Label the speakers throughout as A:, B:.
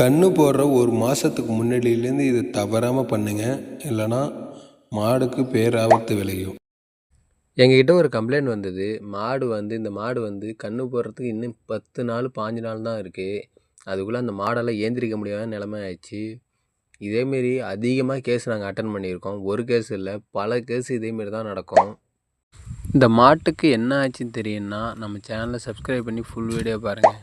A: கன்று போடுற ஒரு மாதத்துக்கு முன்னாடியிலேருந்து இது தவறாமல் பண்ணுங்கள் இல்லைன்னா மாடுக்கு பேராபத்து விளையும்.
B: எங்ககிட்ட ஒரு கம்ப்ளைண்ட் வந்தது. மாடு வந்து இந்த மாடு வந்து கன்று போடுறதுக்கு இன்னும் பத்து நாள் பாஞ்சு நாள் தான் இருக்குது அதுக்குள்ளே அந்த மாடெல்லாம் ஏந்திரிக்க முடியாத நிலமை ஆயிடுச்சு. இதேமாரி அதிகமாக கேஸ் நாங்கள் அட்டன் பண்ணியிருக்கோம். ஒரு கேஸ் இல்லை பல கேஸ் இதேமாரி தான் நடக்கும். இந்த மாட்டுக்கு என்ன ஆச்சுன்னு தெரியும்னா நம்ம சேனலை சப்ஸ்கிரைப் பண்ணி ஃபுல் வீடியோ பாருங்கள்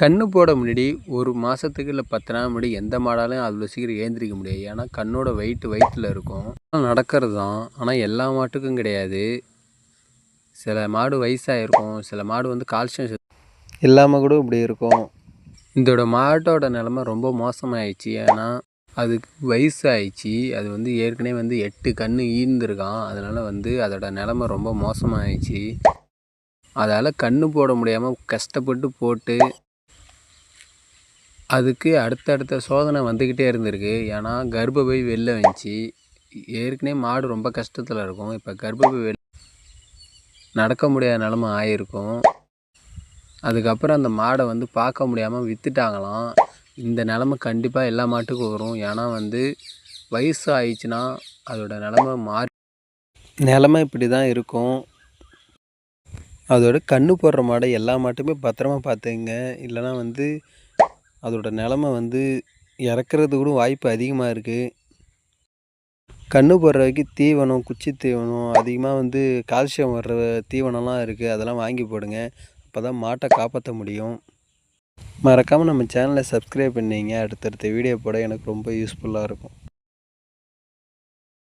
B: கண்ணு போட முன்னாடி ஒரு மாதத்துக்கு இல்லை பத்து நாள் முன்னாடி எந்த மாடாலையும் அவ்வளோ சீக்கிரம் ஏந்திரிக்க முடியாது. ஏன்னா கண்ணோட வெயிட் வயிற்றில் இருக்கும். நடக்கிறது தான். ஆனால் எல்லா மாட்டுக்கும் கிடையாது. சில மாடு வயசாகிருக்கும் சில மாடு வந்து கால்சியம் இல்லாமல் கூட இப்படி இருக்கும். இதோட மாட்டோட நிலமை ரொம்ப மோசமாயிடுச்சு. ஏன்னா அதுக்கு வயசாகிடுச்சு அது வந்து ஏற்கனவே வந்து எட்டு கன்று ஈர்ந்துருக்கான். அதனால் வந்து அதோட நிலமை ரொம்ப மோசமாகிடுச்சு அதால் கன்று போட முடியாமல் கஷ்டப்பட்டு போட்டு அதுக்கு அடுத்தடுத்த சோதனை வந்துக்கிட்டே இருந்திருக்கு. ஏன்னா கர்ப்பப்பை வெளில வந்துச்சு ஏற்கனவே மாடு ரொம்ப கஷ்டத்தில் இருக்கும். இப்போ கர்ப்பப்பை வெளி நடக்க முடியாத நிலமை ஆயிருக்கும். அதுக்கப்புறம் அந்த மாடை வந்து பார்க்க முடியாமல் விற்றுட்டாங்களாம் இந்த நிலமை கண்டிப்பாக எல்லா மாட்டுக்கும் வரும். ஏன்னா வந்து வயசு ஆயிடுச்சுன்னா அதோட நிலமை மாறி நிலமை இப்படி தான் இருக்கும். அதோட கண்ணு போடுற மாடை எல்லா மாட்டுமே பத்திரமா பார்த்துங்க இல்லைன்னா வந்து அதோட நிலமை வந்து இறக்குறது கூட வாய்ப்பு அதிகமாக இருக்குது கண்ணு போடுற வரைக்கும் தீவனம் குச்சி தீவனம் அதிகமாக வந்து கால்சியம் வர்ற தீவனம்லாம் இருக்குது அதெல்லாம் வாங்கி போடுங்க. அப்போ தான் மாட்டை காப்பாற்ற முடியும். மறக்காமல் நம்ம சேனலை சப்ஸ்கிரைப் பண்ணிங்க. அடுத்தடுத்த வீடியோ போட எனக்கு ரொம்ப யூஸ்ஃபுல்லாக இருக்கும்.